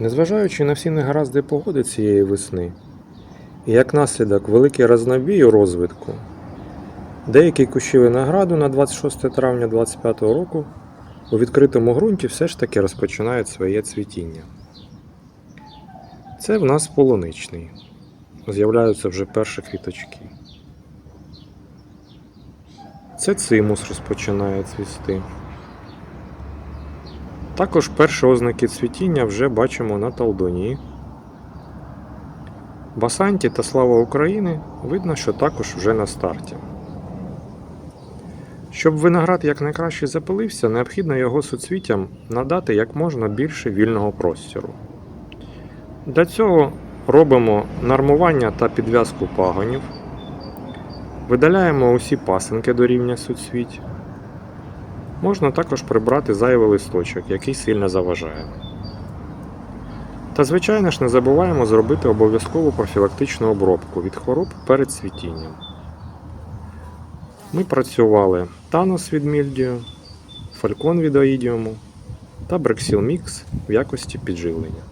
Незважаючи на всі негаразди погоди цієї весни, і як наслідок великий разнобій у розвитку, деякі кущі винограду на 26 травня 2025 року у відкритому ґрунті все ж таки розпочинають своє цвітіння. Це в нас полуничний. З'являються вже перші квіточки. Це цимус розпочинає цвісти. Також перші ознаки цвітіння вже бачимо на талдоні. Басанті та слава України видно, що також вже на старті. Щоб виноград якнайкраще запилився, необхідно його суцвіттям надати як можна більше вільного простору. Для цього робимо нормування та підв'язку пагонів, видаляємо усі пасинки до рівня суцвіть. Можна також прибрати зайвий листочок, який сильно заважає. Та, звичайно ж, не забуваємо зробити обов'язкову профілактичну обробку від хвороб перед цвітінням. Ми працювали Танос від мільдію, Фалькон від аїдіуму та Брексіл Мікс в якості підживлення.